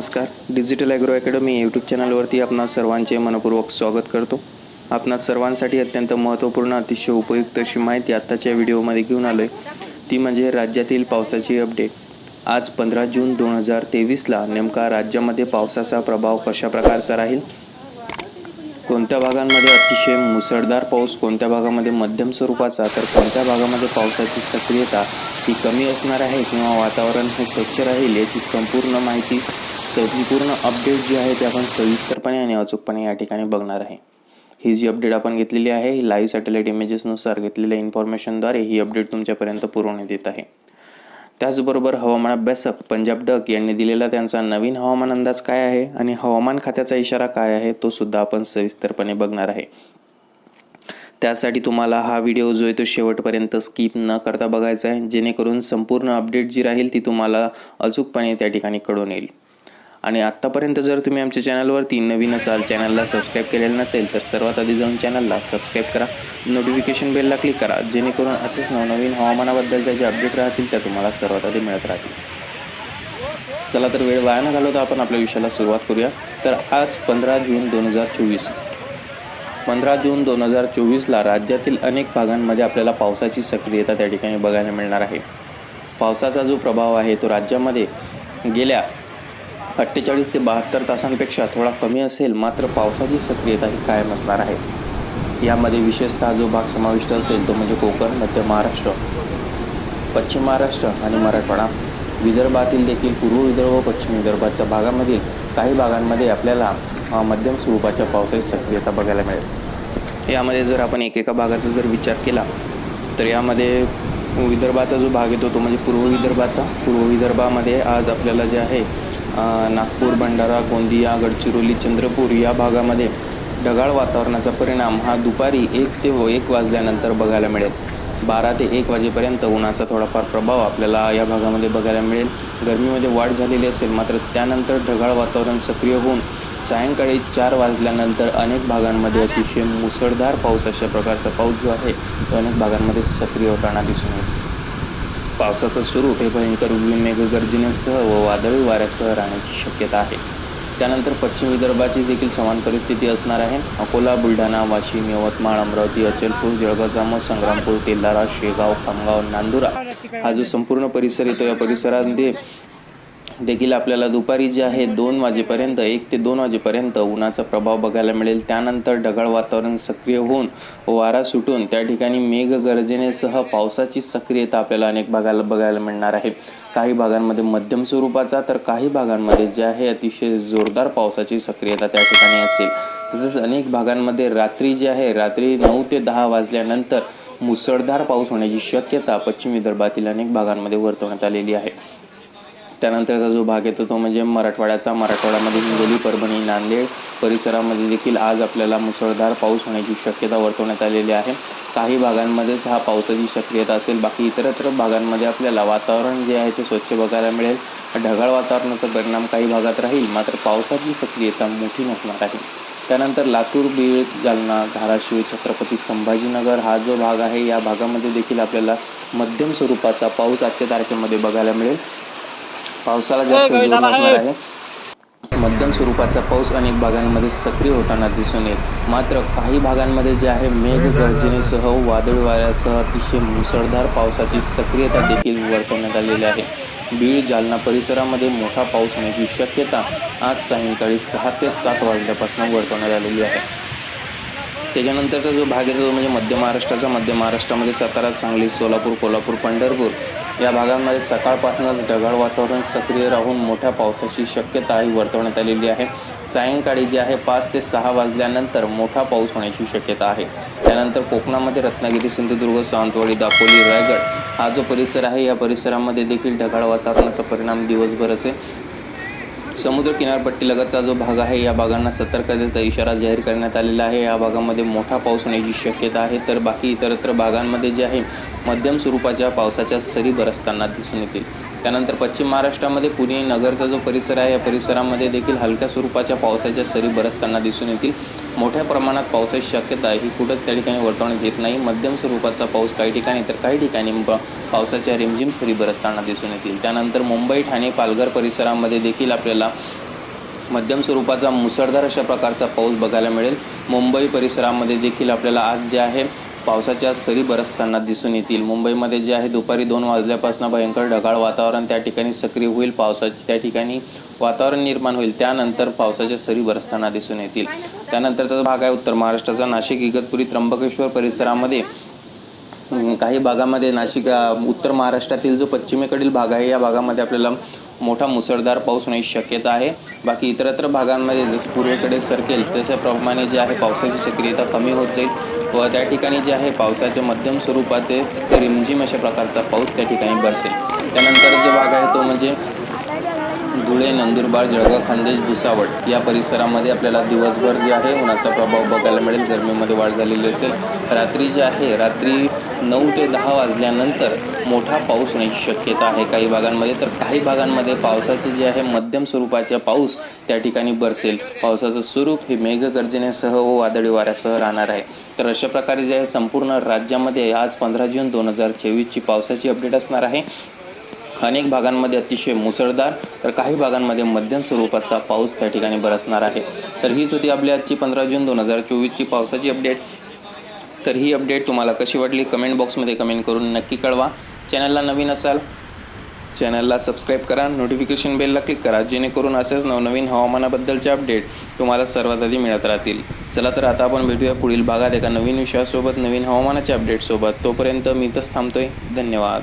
नमस्कार. Digital agro academy YouTube चॅनलवरती आपणा सर्वांचे मनपूर्वक स्वागत करतो. आपणा सर्वांसाठी अत्यंत महत्त्वपूर्ण अतिशय उपयुक्त अशी माहिती आत्ताच्या व्हिडिओमध्ये घेऊन आलो आहे ती म्हणजे राज्यातील पावसाची अपडेट आज पंधरा जून दोन हजार तेवीसला नेमका राज्यामध्ये पावसाचा प्रभाव कशा प्रकारचा राहील? कोणत्या भागांमध्ये अतिशय मुसळधार पाऊस कोणत्या भागामध्ये मध्यम स्वरूपाचा तर कोणत्या भागामध्ये पावसाची सक्रियता ही कमी असणार आहे किंवा वातावरण हे स्वच्छ राहील याची संपूर्ण माहिती संपूर्ण अपडेट जी आहे ते आपण सविस्तरपणे आणि अचूकपणे या ठिकाणी बघणार आहे. ही जी अपडेट आपण घेतलेली आहे ही लाईव्ह सॅटेलाईट इमेजेसनुसार घेतलेल्या इन्फॉर्मेशनद्वारे ही अपडेट तुमच्यापर्यंत पुरवण्यात येत आहे. त्याचबरोबर हवामान अभ्यासक पंजाब डक यांनी दिलेला त्यांचा नवीन हवामान अंदाज काय आहे आणि हवामान खात्याचा इशारा काय आहे तो सुद्धा आपण सविस्तरपणे बघणार आहे. त्यासाठी तुम्हाला हा व्हिडिओ जो आहे तो शेवटपर्यंत स्किप न करता बघायचा आहे जेणेकरून संपूर्ण अपडेट जी राहील ती तुम्हाला अचूकपणे त्या ठिकाणी कळून येईल. आणि आत्तापर्यंत जर तुम्ही आमच्या चॅनलवरती नवीन असाल चॅनलला सबस्क्राईब केलेलं नसेल तर सर्वात आधी जाऊन चॅनलला सबस्क्राईब करा. नोटिफिकेशन बेलला क्लिक करा. जेणेकरून असेच नवनवीन हवामानाबद्दलच्या जे अपडेट राहतील त्या तुम्हाला सर्वात आधी मिळत राहतील. चला तर वेळ वाया न घालवता आपण आपल्या विषयाला सुरुवात करूया. तर आज पंधरा जून दोन हजार चोवीस. पंधरा जून दोन हजार चोवीसला राज्यातील अनेक भागांमध्ये आपल्याला पावसाची सक्रियता त्या ठिकाणी बघायला मिळणार आहे. पावसाचा जो प्रभाव आहे तो राज्यामध्ये गेल्या अठ्ठेचाळीस ते बहात्तर तासांपेक्षा थोडा कमी असेल मात्र पावसाची सक्रियता ही कायम असणार आहे. यामध्ये विशेषतः जो भाग समाविष्ट असेल तो म्हणजे कोकण मध्य महाराष्ट्र पश्चिम महाराष्ट्र आणि मराठवाडा. विदर्भातील देखील पूर्व विदर्भ व पश्चिम विदर्भाच्या भागामधील काही भागांमध्ये आपल्याला मध्यम स्वरूपाच्या पावसाची सक्रियता बघायला मिळेल. यामध्ये जर आपण एकेका भागाचा जर विचार केला तर यामध्ये विदर्भाचा जो भाग येतो तो म्हणजे पूर्व विदर्भाचा. पूर्व विदर्भामध्ये आज आपल्याला जे आहे नागपूर भंडारा गोंदिया गडचिरोली चंद्रपूर या भागामध्ये ढगाळ वातावरणाचा परिणाम हा दुपारी एक ते हो एक वाजल्यानंतर बघायला मिळेल. बारा ते एक वाजेपर्यंत उन्हाचा थोडाफार प्रभाव आपल्याला या भागामध्ये बघायला मिळेल. गरमीमध्ये वाढ झालेली असेल मात्र त्यानंतर ढगाळ वातावरण सक्रिय होऊन सायंकाळी चार वाजल्यानंतर अनेक भागांमध्ये अतिशय मुसळधार पाऊस अशा प्रकारचा पाऊस जो आहे तो अनेक भागांमध्ये सक्रिय होताना दिसून येईल पावसाचं स्वरूप हे भयंकर मेघगर्जनेसह व वादळी वाऱ्यासह राहण्याची शक्यता आहे. त्यानंतर पश्चिम विदर्भाची देखील समान परिस्थिती असणार आहे. अकोला बुलढाणा वाशिम यवतमाळ अमरावती अचलपूर जळगाव जामोद संग्रामपूर तेल्हारा शेगाव खामगाव नांदुरा हा जो संपूर्ण परिसर येतो या परिसरामध्ये देखील आपल्याला दुपारी जे आहे दोन वाजेपर्यंत एक ते दोन वाजेपर्यंत उन्हाचा प्रभाव बघायला मिळेल. त्यानंतर ढगाळ वातावरण सक्रिय होऊन वारा सुटून त्या ठिकाणी मेघगर्जनेसह पावसाची सक्रियता आपल्याला अनेक भागाला बघायला मिळणार आहे. काही भागांमध्ये मध्यम स्वरूपाचा तर काही भागांमध्ये जे आहे अतिशय जोरदार पावसाची सक्रियता त्या ठिकाणी असेल. तसेच अनेक भागांमध्ये रात्री जी आहे रात्री नऊ ते दहा वाजल्यानंतर मुसळधार पाऊस होण्याची शक्यता पश्चिम विदर्भातील अनेक भागांमध्ये वर्तवण्यात आलेली आहे. त्यानंतरचा जो भाग येतो तो म्हणजे मराठवाड्याचा. मराठवाड्यामध्ये हिंगोली परभणी नांदेड परिसरामध्ये देखील आज आपल्याला मुसळधार पाऊस होण्याची शक्यता वर्तवण्यात आलेली आहे. काही भागांमध्येच हा पावसाची सक्रियता असेल. बाकी इतरत्र भागांमध्ये आपल्याला वातावरण जे आहे ते स्वच्छ बघायला मिळेल. ढगाळ वातावरणाचा परिणाम काही भागात राहील. मात्र पावसाची सक्रियता मोठी नसणार आहे. त्यानंतर लातूर बीड जालना धाराशिव छत्रपती संभाजीनगर हा जो भाग आहे या भागामध्ये देखील आपल्याला मध्यम स्वरूपाचा पाऊस आजच्या तारखेमध्ये बघायला मिळेल. पावसाला जास्त जोर नसणार आहे. मध्यम स्वरूपाचा पाऊस अनेक भागांमध्ये सक्रिय होताना दिसून येईल. मात्र काही भागांमध्ये जे आहे मेघगर्जनेसह वादळी वाऱ्यासह अतिशय मुसळधार पावसाची सक्रियता देखील वर्तवण्यात आलेली आहे. बीड जालना परिसरामध्ये मोठा पाऊस होण्याची शक्यता आज सायंकाळी सहा ते सात वाजल्यापासून वर्तवण्यात आलेली आहे. त्याच्यानंतरचा जो भाग येतो तो म्हणजे मध्य महाराष्ट्राचा. मध्य महाराष्ट्रामध्ये सातारा सांगली सोलापूर कोल्हापूर पंढरपूर या भागांमध्ये सकाळपासूनच ढगाळ वातावरण सक्रिय राहून मोठ्या पावसाची शक्यता ही वर्तवण्यात आलेली आहे. सायंकाळी जे आहे पाच ते सहा वाजल्यानंतर मोठा पाऊस होण्याची शक्यता आहे. त्यानंतर कोकणामध्ये रत्नागिरी सिंधुदुर्ग सावंतवाडी दापोली रायगड हा जो परिसर आहे या परिसरामध्ये देखील ढगाळ वातावरणाचा परिणाम दिवसभर असेल. समुद्र किनारपट्टीलगतचा जो भाग आहे या भागांना सतर्कतेचा इशारा जाहीर करण्यात आलेला आहे. या भागामध्ये मोठा पाऊस होण्याची शक्यता आहे तर बाकी इतरत्र भागांमध्ये जे आहे मध्यम स्वरूपाच्या पावसाच्या सरी बरसताना दिसून येतील. त्यानंतर पश्चिम महाराष्ट्रामध्ये पुणे नगरचा जो परिसर आहे या परिसरामध्ये देखील हलक्या स्वरूपाच्या पावसाच्या सरी बरसताना दिसून येतील. मोठ्या प्रमाणात पावसाची शक्यता ही कुठंच त्या ठिकाणी वर्तवण्यात येत नाही. मध्यम स्वरूपाचा पाऊस काही ठिकाणी तर काही ठिकाणी पावसाच्या रिमझिम सरी बरसताना दिसून येतील. त्यानंतर मुंबई ठाणे पालघर परिसरामध्ये देखील आपल्याला मध्यम स्वरूपाचा मुसळधार अशा प्रकारचा पाऊस बघायला मिळेल. मुंबई परिसरामध्ये देखील आपल्याला आज जे आहे पावसाच्या सरी बरसताना दिसून येतील. मुंबईमध्ये जे आहे दुपारी दोन वाजल्यापासून भयंकर ढगाळ वातावरण त्या ठिकाणी सक्रिय होईल. पावसाचे त्या ठिकाणी वातावरण निर्माण होईल. त्यानंतर पावसाच्या सरी बरसताना दिसून येतील. त्यानंतरचा भाग आहे उत्तर महाराष्ट्राचा नाशिक इगतपुरी त्र्यंबकेश्वर परिसरामध्ये काही भागामध्ये नाशिक उत्तर महाराष्ट्रातील जो पश्चिमेकडील भाग आहे या भागामध्ये आपल्याला मोठा मुसळधार पाऊस होण्याची शक्यता आहे. बाकी इतरत्र भागांमध्ये जसं पूर्वेकडे सरकेल तशाप्रमाणे जे आहे पावसाची सक्रियता कमी होत जाईल. व त्या ठिकाणी जे आहे पावसाच्या मध्यम स्वरूपात ते रिमझिम अशा प्रकारचा पाऊस त्या ठिकाणी बरसेल. त्यानंतर जो भाग आहे तो म्हणजे धुळे नंदुरबार जळगाव खानदेश भुसावळ या परिसरामध्ये आपल्याला दिवसभर जे आहे उन्हाचा प्रभाव बघायला मिळेल. गरमीमध्ये वाढ झालेली असेल. रात्री जे आहे रात्री नऊ ते दहा वाजल्यानंतर मोठा पाऊस होण्याची शक्यता आहे काही भागांमध्ये. तर काही भागांमध्ये पावसाचे जे आहे मध्यम स्वरूपाचा पाऊस त्या ठिकाणी बरसेल. पावसाचं स्वरूप हे मेघगर्जनेसह व वादळी वाऱ्यासह राहणार आहे. तर अशा प्रकारे जे आहे संपूर्ण राज्यामध्ये आज पंधरा जून दोन हजार चोवीसची पावसाची अपडेट असणार आहे. अनेक भागांमध्ये अतिशय मुसळधार तर काही भागांमध्ये मध्यम स्वरूपाचा पाऊस त्या ठिकाणी बरसणार आहे. तर हीच होती आपली आजची पंधरा जून दोन हजार चोवीसची पावसाची अपडेट तर ही अपडेट तुम्हाला कशी वाटली? कमेंट बॉक्समध्ये कमेंट करून नक्की कळवा. चॅनलला नवीन असाल चॅनलला सबस्क्राईब करा. नोटिफिकेशन बेलला क्लिक करा. जेणेकरून असेच नवनवीन हवामानाबद्दलचे अपडेट तुम्हाला सर्वात आधी मिळत राहतील. चला तर आता आपण भेटूया पुढील भागात एका नवीन विषयासोबत नवीन हवामानाच्या अपडेटसोबत तोपर्यंत मी इथंच थांबतोय. धन्यवाद.